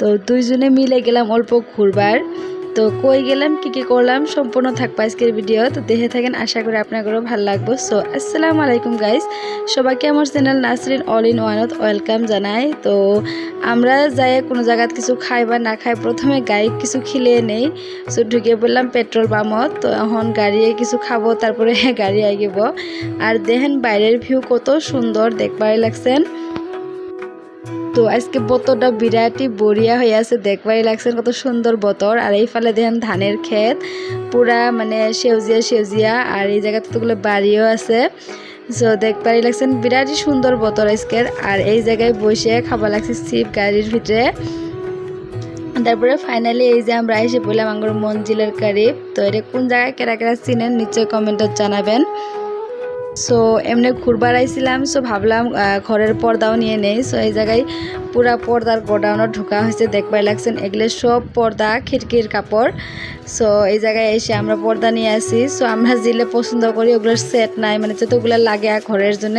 তো দুইজনে মিলে গেলাম অল্প ঘুরবার। তো কই গেলাম, কি কি করলাম, সম্পূর্ণ থাকব আজকের ভিডিও তো দেখে থাকেন, আশা করি আপনাদেরও ভালো লাগবে। সো আসসালামু আলাইকুম গাইস সবাইকে আমার channel Nasrin all in one welcome জানাই। তো আমরা যাই কোনো জায়গাত কিছু খাই বা না খাই, প্রথমে গাড়ি কিছু খিলে নেই। সো ঢুকে পড়লাম পেট্রোল পাম্পত তো এখন গাড়িয়ে কিছু খাব, তারপরে গাড়ি আইব আর দেখেন বাইরের ভিউ কত সুন্দর দেখবারই লাগছেন। তো আজকে বতরটা বিরাটই বড়িয়া হয়ে আছে, দেখবারই লাগছেন কত সুন্দর বতর আর এই এইফালে দেখেন ধানের ক্ষেত, পুরা মানে সেউজিয়া সেউজিয়া, আর এই জায়গাতে তোগুলো বাড়িও আছে। সো দেখবারই লাগছেন বিরাটই সুন্দর বতর আজকের। আর এই জায়গায় বসে খাবার লাগছে সিপ গাড়ির ভিতরে। তারপরে ফাইনালি এই যে আমরা এসে বললাম আঙ্গুর মঞ্জিলের কারিব তো এটা কোন জায়গায়, কেরা কেরা চিনেন, নিশ্চয়ই কমেন্টত জানাবেন। সো এমনি ঘুরবার আইছিলাম সো ভাবলাম ঘরের পর্দাও নিয়ে নেই। সো এই জায়গায় পুরা পর্দার গোডাউনত ঢোকা হয়েছে, দেখবাই লাগছেন। এগুলো সব পর্দা, খিড়কির কাপড়। সো এই জায়গায় এসে আমরা পর্দা নিয়ে আসি। সো আমরা যেগুলো পছন্দ করি, ওগুলোর সেট নাই মানে যতগুলো লাগে ঘরের জন্য,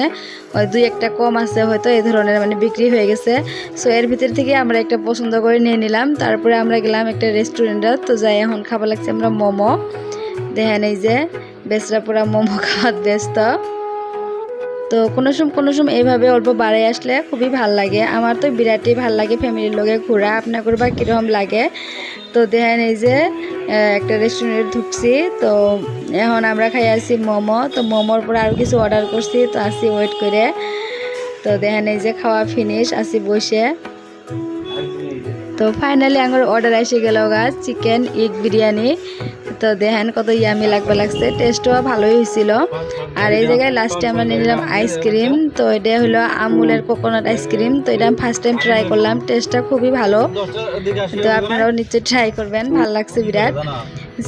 ওই দুই একটা কম আছে হয়তো, এই ধরনের মানে বিক্রি হয়ে গেছে। সো এর ভিতর থেকে আমরা একটা পছন্দ করে নিয়ে নিলাম। তারপরে আমরা গেলাম একটা রেস্টুরেন্টে তো যাই, এখন খাবার লাগছে আমরা মোমো। দেখেন এই যে বেচরা পুরা মোমো খাওয়ার ব্যস্ত। তো কোনো সময় কোনো সময় এইভাবে অল্প বাড়াই আসলে খুবই ভালো লাগে। আমার তো বিরাটই ভালো লাগে ফ্যামিলির লোকে ঘোরা। আপনার বা কীরকম লাগে? তো দেখেন এই যে একটা রেস্টুরেন্টে ঢুকছি। তো এখন আমরা খাই আছি মোমো। তো মোমোর পরে আরও কিছু অর্ডার করছি। তো আসি ওয়েট করে। তো দেখেন এই যে খাওয়া ফিনিশ আসি বসে। তো ফাইনালি আমার অর্ডার এসে গেল গাছ চিকেন ইগ বিরিয়ানি তো দেখেন কত ইয়ামি লাগবে লাগছে টেস্টও ভালোই হয়েছিল আর এই জায়গায় লাস্টে আমরা নিয়ে নিলাম আইসক্রিম তো এটা হলো আমুলের কোকোনাট আইসক্রিম তো এটা আমি ফার্স্ট টাইম ট্রাই করলাম টেস্টটা খুবই ভালো। তো আপনারাও নিশ্চয়ই ট্রাই করবেন, ভালো লাগছে বিরাট।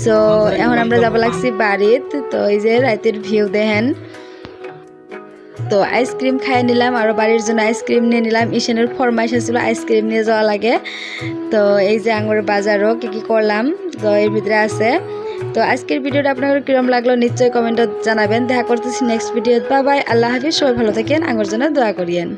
সো এখন আমরা যাব লাগছি বাড়িত, তো এই যে রাতের ভিউ দেখেন। তো আইসক্রিম খাই নিলাম আর বাড়ির জন্য আইসক্রিম নিয়ে নিলাম। ইশানের ফরমাইশ ছিল আইসক্রিম নিয়ে যাওয়া লাগে। তো এই যে আঙুর বাজারও কী কী করলাম, তো এর ভিতরে আছে। তো আজকের ভিডিওটা আপনাদের কিরম লাগল নিশ্চয়ই কমেন্টে জানাবেন। দেখা করতেছি নেক্সট ভিডিও বা বাই আল্লাহ হাফিজ। সবাই ভালো থাকেন আঙুর জন্য দোয়া করিয়েন।